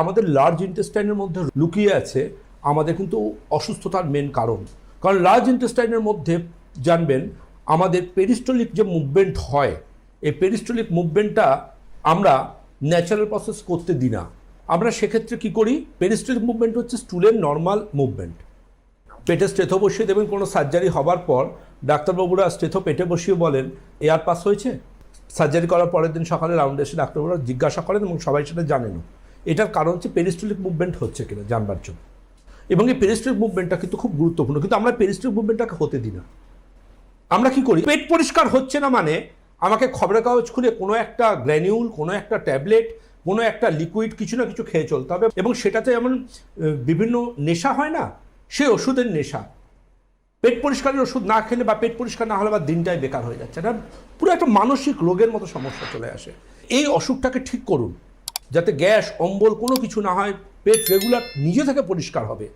আমাদের লার্জ ইন্টেস্টাইনের মধ্যে লুকিয়ে আছে, আমাদের কিন্তু অসুস্থতার মেন কারণ। কারণ লার্জ ইন্টেস্টাইনের মধ্যে জানবেন, আমাদের পেরিস্টলিক যে মুভমেন্ট হয়, এই পেরিস্টলিক মুভমেন্টটা আমরা ন্যাচারাল প্রসেস করতে দিই না। আমরা সেক্ষেত্রে কি করি? পেরিস্টলিক মুভমেন্ট হচ্ছে স্টুলের নর্মাল মুভমেন্ট পেটে স্টেথো বসিয়ে দেবেন, কোনো সার্জারি হবার পর। ডাক্তারবাবুরা স্টেথো পেটে বসিয়ে বলেন এয়ার পাস হয়েছে? সার্জারি করার পরের দিন সকালে রাউন্ডে এসে ডাক্তারবাবুরা জিজ্ঞাসা করেন এবং সবাই সেটা জানেনও। এটার কারণ হচ্ছে পেরিস্টলিক মুভমেন্ট হচ্ছে কিনা জানবার জন্য। এবং এই পেরিস্টলিক মুভমেন্টটা কিন্তু খুব গুরুত্বপূর্ণ, কিন্তু আমরা পেরিস্টলিক মুভমেন্টটাকে হতে দিই না। আমরা কি করি? পেট পরিষ্কার হচ্ছে না মানে আমাকে খবরের কাগজ খুলে কোনো একটা গ্র্যানিউল কোনো একটা ট্যাবলেট কোনো একটা লিকুইড কিছু না কিছু খেয়ে চলতে হবে। এবং সেটাতে যেমন বিভিন্ন নেশা হয় না? সেই ওষুধের নেশা। পেট পরিষ্কারের ওষুধ না খেলে বা পেট পরিষ্কার না হলে বা দিনটাই বেকার হয়ে যাচ্ছে। এটা পুরো একটা মানসিক রোগের মতো সমস্যা চলে আসে। এই অসুখটাকে ঠিক করুন। যাতে গ্যাস অম্বল কোনো কিছু না হয় পেট রেগুলার নিজে থেকে পরিষ্কার হবে।